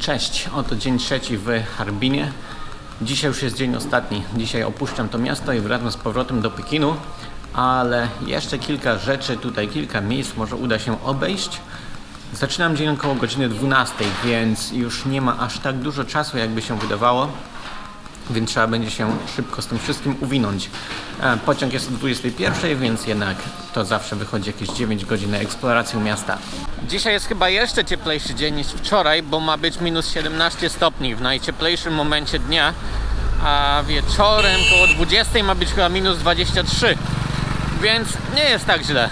Cześć, oto dzień trzeci w Harbinie. Dzisiaj już jest dzień ostatni. Dzisiaj opuszczam to miasto i wracam z powrotem do Pekinu, ale jeszcze kilka rzeczy, tutaj kilka miejsc może uda się obejść. Zaczynam dzień około godziny 12, więc już nie ma aż tak dużo czasu, jakby się wydawało więc trzeba będzie się szybko z tym wszystkim uwinąć. E, Pociąg jest o 21, więc jednak to zawsze wychodzi jakieś 9 godzin na eksplorację miasta. Dzisiaj jest chyba jeszcze cieplejszy dzień niż wczoraj, bo ma być minus 17 stopni w najcieplejszym momencie dnia, a wieczorem koło 20 ma być chyba minus 23, więc nie jest tak źle.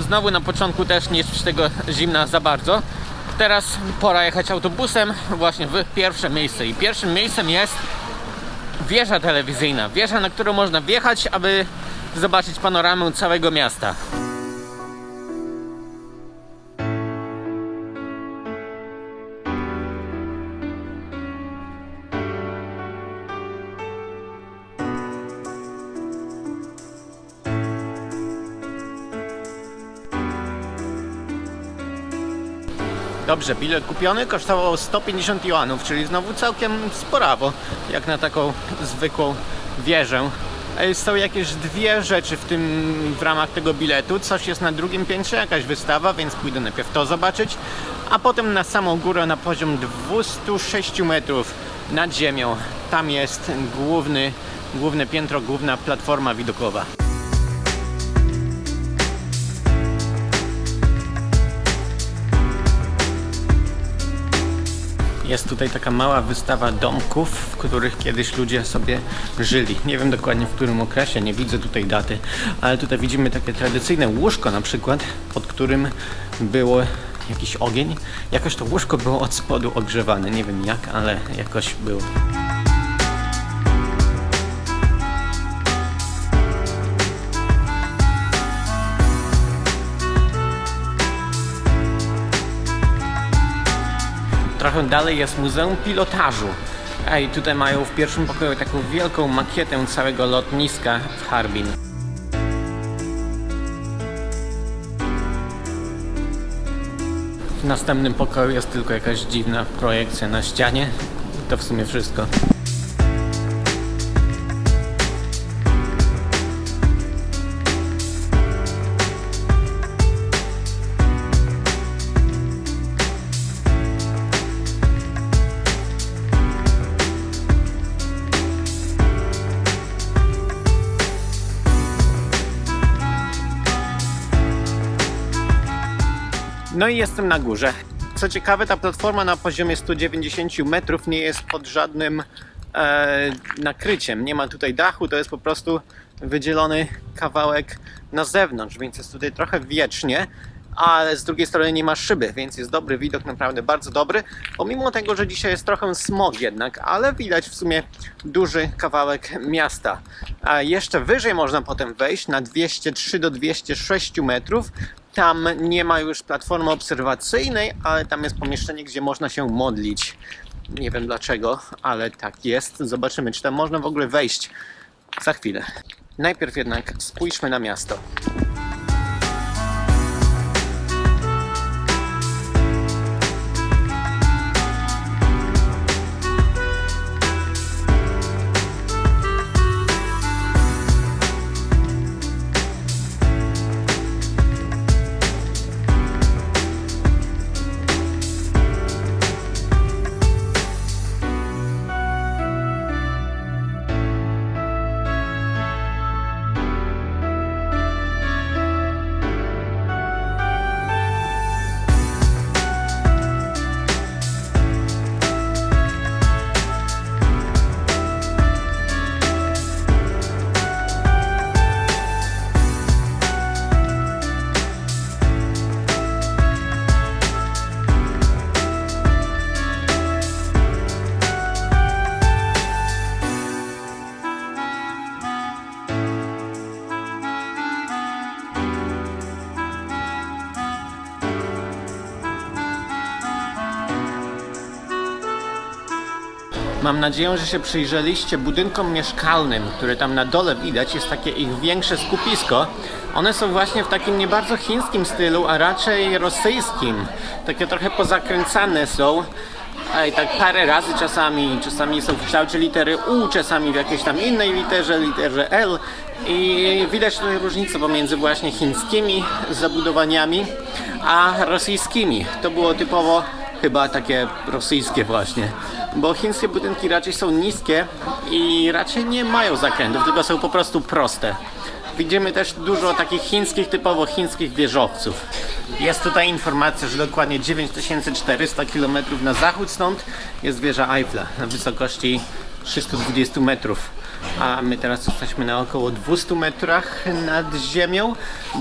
Znowu na początku też nie czuć tego zimna za bardzo. Teraz pora jechać autobusem właśnie w pierwsze miejsce i pierwszym miejscem jest wieża telewizyjna. Wieża, na którą można wjechać, aby zobaczyć panoramę całego miasta. Dobrze, bilet kupiony kosztował 150 juanów, czyli znowu całkiem sporawo, jak na taką zwykłą wieżę. E, Są jakieś dwie rzeczy w tym w ramach tego biletu. Coś jest na drugim piętrze, jakaś wystawa, więc pójdę najpierw to zobaczyć, a potem na samą górę na poziom 206 metrów nad ziemią. Tam jest główny, główne piętro, główna platforma widokowa. Jest tutaj taka mała wystawa domków, w których kiedyś ludzie sobie żyli. Nie wiem dokładnie w którym okresie, nie widzę tutaj daty, ale tutaj widzimy takie tradycyjne łóżko na przykład, pod którym było jakiś ogień. Jakoś to łóżko było od spodu ogrzewane, nie wiem jak, ale jakoś było. Dalej jest Muzeum Pilotażu. Ej, tutaj mają w pierwszym pokoju taką wielką makietę całego lotniska w Harbin. W następnym pokoju jest tylko jakaś dziwna projekcja na ścianie. I to w sumie wszystko. No i jestem na górze. Co ciekawe, ta platforma na poziomie 190 metrów nie jest pod żadnym e, nakryciem. Nie ma tutaj dachu, to jest po prostu wydzielony kawałek na zewnątrz, więc jest tutaj trochę wiecznie, ale z drugiej strony nie ma szyby, więc jest dobry widok, naprawdę bardzo dobry. Pomimo tego, że dzisiaj jest trochę smog jednak, ale widać w sumie duży kawałek miasta. A jeszcze wyżej można potem wejść na 203 do 206 metrów. Tam nie ma już platformy obserwacyjnej, ale tam jest pomieszczenie, gdzie można się modlić. Nie wiem dlaczego, ale tak jest. Zobaczymy, czy tam można w ogóle wejść za chwilę. Najpierw jednak spójrzmy na miasto. Mam nadzieję, że się przyjrzeliście budynkom mieszkalnym, które tam na dole widać. Jest takie ich większe skupisko. One są właśnie w takim nie bardzo chińskim stylu, a raczej rosyjskim. Takie trochę pozakręcane są. I tak parę razy czasami, czasami są w kształcie litery U, czasami w jakiejś tam innej literze, literze L. I widać tutaj różnicę pomiędzy właśnie chińskimi zabudowaniami, a rosyjskimi. To było typowo chyba takie rosyjskie właśnie. Bo chińskie budynki raczej są niskie i raczej nie mają zakrętów, tylko są po prostu proste. Widzimy też dużo takich chińskich, typowo chińskich wieżowców. Jest tutaj informacja, że dokładnie 9400 km na zachód stąd jest wieża Eiffla na wysokości 320 metrów. A my teraz jesteśmy na około 200 metrach nad ziemią,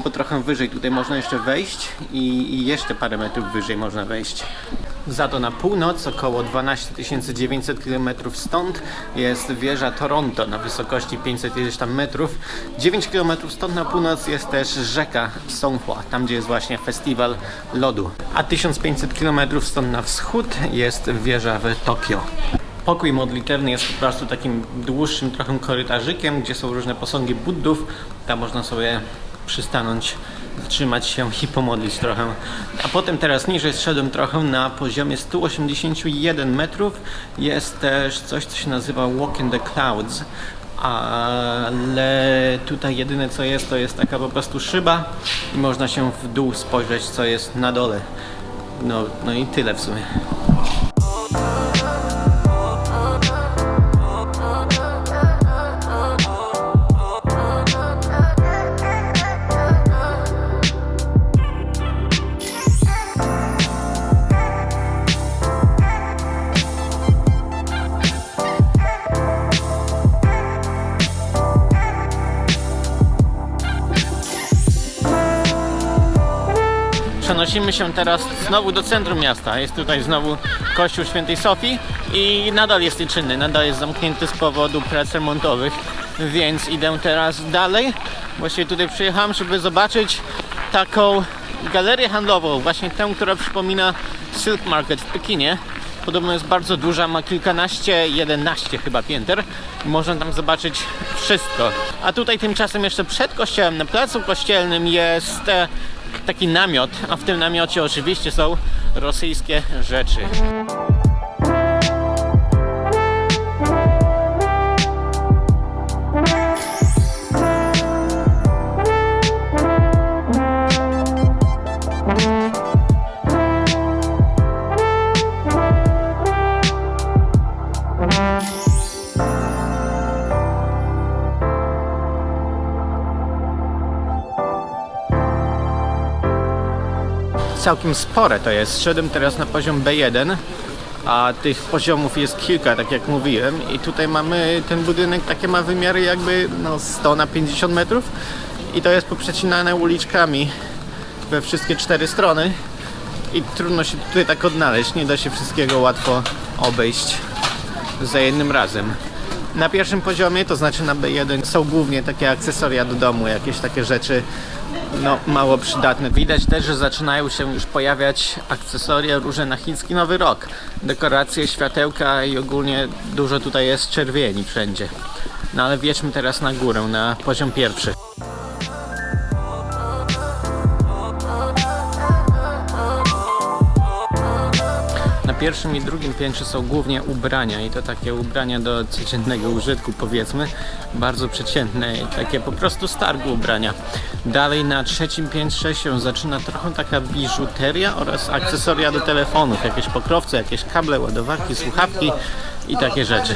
bo trochę wyżej tutaj można jeszcze wejść i, jeszcze parę metrów wyżej można wejść. Za to na północ, około 12 900 km stąd, jest wieża Toronto na wysokości 500 ileś tam metrów. 9 km stąd na północ jest też rzeka Songhua, tam gdzie jest właśnie festiwal lodu. A 1500 km stąd na wschód jest wieża w Tokio. Pokój modlitewny jest po prostu takim dłuższym trochę korytarzykiem, gdzie są różne posągi buddów. Tam można sobie przystanąć, zatrzymać się i pomodlić trochę. A potem teraz niżej zszedłem trochę na poziomie 181 metrów. Jest też coś, co się nazywa Walk in the Clouds. Ale tutaj jedyne co jest, to jest taka po prostu szyba i można się w dół spojrzeć, co jest na dole. No, no i tyle w sumie. Przenosimy się teraz znowu do centrum miasta. Jest tutaj znowu kościół świętej Sofii i nadal jest czynny, nadal jest zamknięty z powodu prac remontowych, więc idę teraz dalej. Właściwie tutaj przyjechałem, żeby zobaczyć taką galerię handlową, właśnie tę, która przypomina Silk Market w Pekinie. Podobno jest bardzo duża, ma kilkanaście, 11 chyba pięter. Można tam zobaczyć wszystko. A tutaj tymczasem jeszcze przed kościołem, na placu kościelnym jest e, taki namiot, a w tym namiocie oczywiście są rosyjskie rzeczy. Całkiem spore to jest. Szedłem teraz na poziom B1, a tych poziomów jest kilka, tak jak mówiłem. I tutaj mamy ten budynek, takie ma wymiary jakby no 100 na 50 metrów. I to jest poprzecinane uliczkami we wszystkie cztery strony. I trudno się tutaj tak odnaleźć, nie da się wszystkiego łatwo obejść za jednym razem. Na pierwszym poziomie, to znaczy na B1, są głównie takie akcesoria do domu, jakieś takie rzeczy no, mało przydatne. Widać też, że zaczynają się już pojawiać akcesoria różne na chiński Nowy Rok. Dekoracje, światełka i ogólnie dużo tutaj jest czerwieni wszędzie. No ale wjedźmy teraz na górę, na poziom pierwszy. Pierwszym i drugim piętrze są głównie ubrania i to takie ubrania do codziennego użytku powiedzmy, bardzo przeciętne takie po prostu z targu ubrania. Dalej na trzecim piętrze się zaczyna trochę taka biżuteria oraz akcesoria do telefonów, jakieś pokrowce, jakieś kable, ładowarki, słuchawki i takie rzeczy.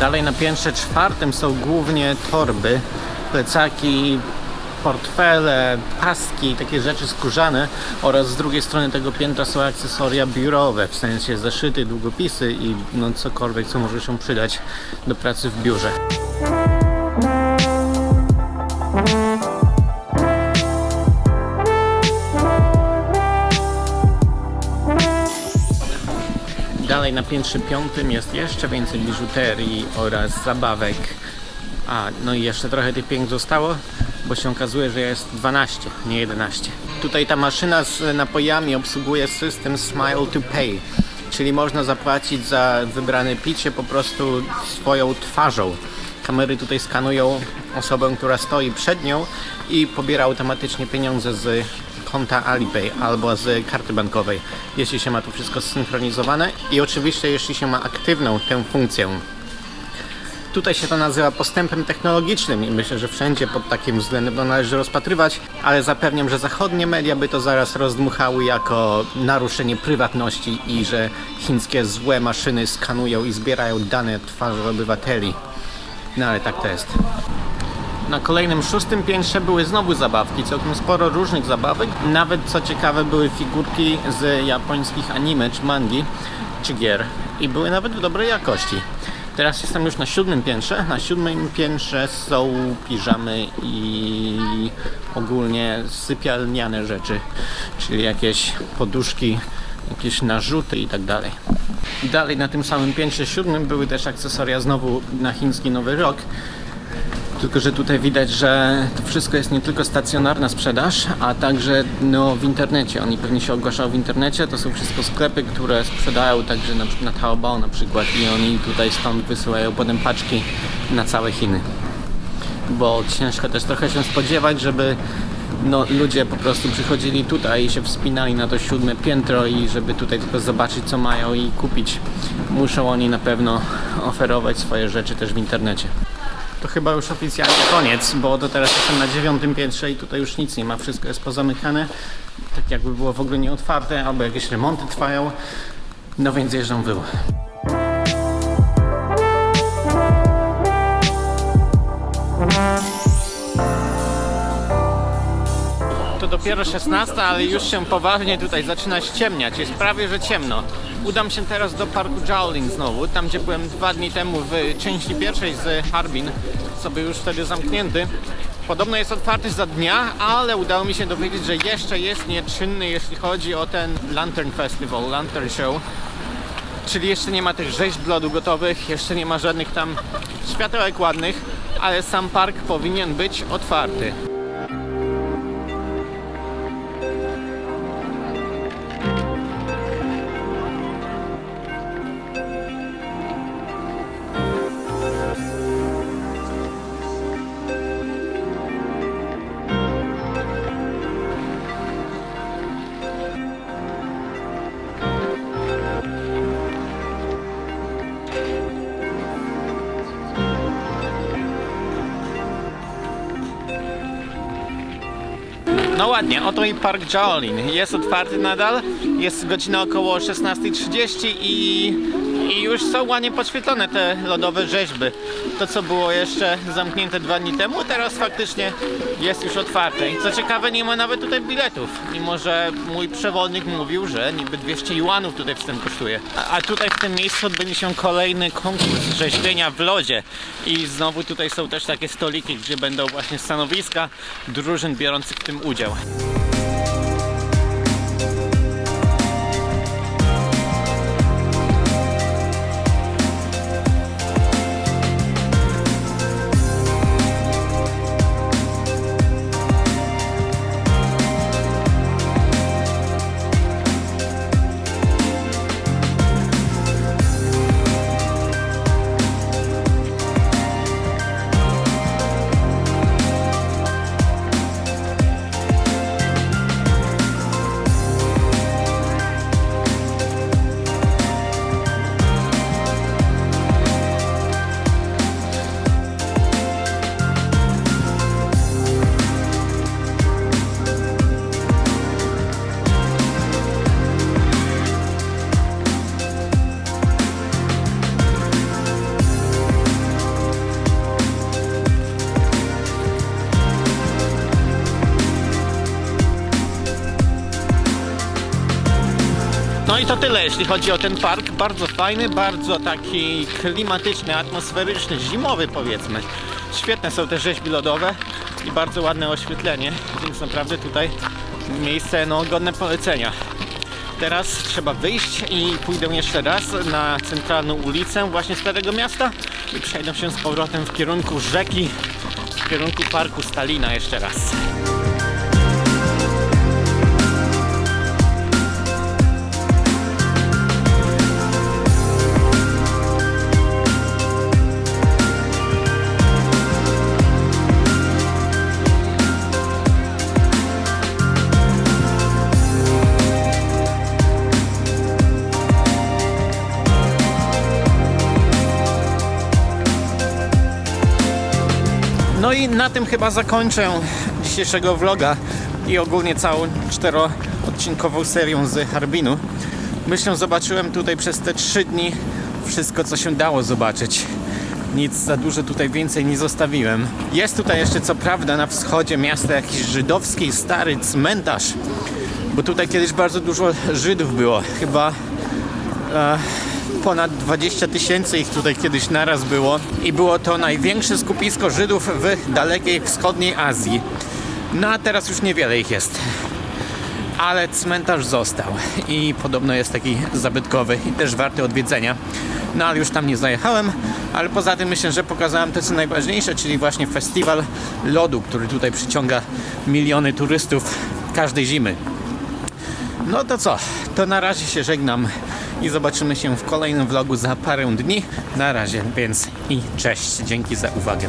Dalej na piętrze czwartym są głównie torby, plecaki, portfele, paski, takie rzeczy skórzane oraz z drugiej strony tego piętra są akcesoria biurowe, w sensie zeszyty, długopisy i no cokolwiek, co może się przydać do pracy w biurze. Dalej na piętrze piątym jest jeszcze więcej biżuterii oraz zabawek. A, no i jeszcze trochę tych pięk zostało. bo się okazuje, że jest 12, nie 11. Tutaj ta maszyna z napojami obsługuje system Smile to Pay, czyli można zapłacić za wybrane picie po prostu swoją twarzą. Kamery tutaj skanują osobę, która stoi przed nią i pobiera automatycznie pieniądze z konta Alipay albo z karty bankowej, jeśli się ma to wszystko zsynchronizowane i oczywiście jeśli się ma aktywną tę funkcję. Tutaj się to nazywa postępem technologicznym i myślę, że wszędzie pod takim względem to należy rozpatrywać, ale zapewniam, że zachodnie media by to zaraz rozdmuchały jako naruszenie prywatności i że chińskie złe maszyny skanują i zbierają dane twarzy obywateli. No ale tak to jest. Na kolejnym szóstym piętrze były znowu zabawki, całkiem sporo różnych zabawek. Nawet co ciekawe były figurki z japońskich anime czy mangi czy gier i były nawet w dobrej jakości. Teraz jestem już na siódmym piętrze. Na siódmym piętrze są piżamy i ogólnie sypialniane rzeczy, czyli jakieś poduszki, jakieś narzuty i tak dalej. Dalej na tym samym piętrze siódmym były też akcesoria znowu na chiński Nowy Rok. Tylko, że tutaj widać, że to wszystko jest nie tylko stacjonarna sprzedaż, a także no, w internecie. Oni pewnie się ogłaszają w internecie. To są wszystko sklepy, które sprzedają także na, na Taobao na przykład i oni tutaj stąd wysyłają potem paczki na całe Chiny. Bo ciężko też trochę się spodziewać, żeby no, ludzie po prostu przychodzili tutaj i się wspinali na to siódme piętro i żeby tutaj tylko zobaczyć co mają i kupić. Muszą oni na pewno oferować swoje rzeczy też w internecie. To chyba już oficjalnie koniec, bo to teraz jestem na dziewiątym piętrze i tutaj już nic nie ma, wszystko jest pozamykane. Tak jakby było w ogóle nieotwarte, albo jakieś remonty trwają. No więc jeżdżą w dół. To dopiero 16, ale już się poważnie tutaj zaczyna ściemniać. Jest prawie że ciemno. Udam się teraz do parku Jowling znowu, tam gdzie byłem dwa dni temu w części pierwszej z Harbin, sobie już wtedy zamknięty. Podobno jest otwarty za dnia, ale udało mi się dowiedzieć, że jeszcze jest nieczynny, jeśli chodzi o ten Lantern Festival, Lantern Show. Czyli jeszcze nie ma tych rzeźb lodu gotowych, jeszcze nie ma żadnych tam światełek ładnych, ale sam park powinien być otwarty. No ładnie, oto i park Jolin. Jest otwarty nadal, jest godzina około 16.30 i, i już są ładnie podświetlone te lodowe rzeźby. To co było jeszcze zamknięte dwa dni temu, teraz faktycznie jest już otwarte. I co ciekawe, nie ma nawet tutaj biletów, mimo że mój przewodnik mówił, że niby 200 juanów tutaj wstęp kosztuje. A, a tutaj w tym miejscu odbędzie się kolejny konkurs rzeźbienia w lodzie. I znowu tutaj są też takie stoliki, gdzie będą właśnie stanowiska drużyn biorących w tym udział. To tyle, jeśli chodzi o ten park. Bardzo fajny, bardzo taki klimatyczny, atmosferyczny, zimowy powiedzmy. Świetne są te rzeźby lodowe i bardzo ładne oświetlenie, więc naprawdę tutaj miejsce no, godne polecenia. Teraz trzeba wyjść i pójdę jeszcze raz na centralną ulicę właśnie Starego Miasta i przejdę się z powrotem w kierunku rzeki w kierunku parku Stalina jeszcze raz. Na tym chyba zakończę dzisiejszego vloga i ogólnie całą czteroodcinkową serią z Harbinu. Myślę, zobaczyłem tutaj przez te trzy dni wszystko, co się dało zobaczyć. Nic za dużo tutaj więcej nie zostawiłem. Jest tutaj jeszcze co prawda na wschodzie miasta jakiś żydowski stary cmentarz, bo tutaj kiedyś bardzo dużo Żydów było. Chyba e, ponad 20 tysięcy ich tutaj kiedyś naraz było i było to największe skupisko Żydów w dalekiej wschodniej Azji. No a teraz już niewiele ich jest. Ale cmentarz został i podobno jest taki zabytkowy i też warty odwiedzenia. No ale już tam nie zajechałem, ale poza tym myślę, że pokazałem to co najważniejsze, czyli właśnie festiwal lodu, który tutaj przyciąga miliony turystów każdej zimy. No to co? To na razie się żegnam i zobaczymy się w kolejnym vlogu za parę dni. Na razie, więc i cześć. Dzięki za uwagę.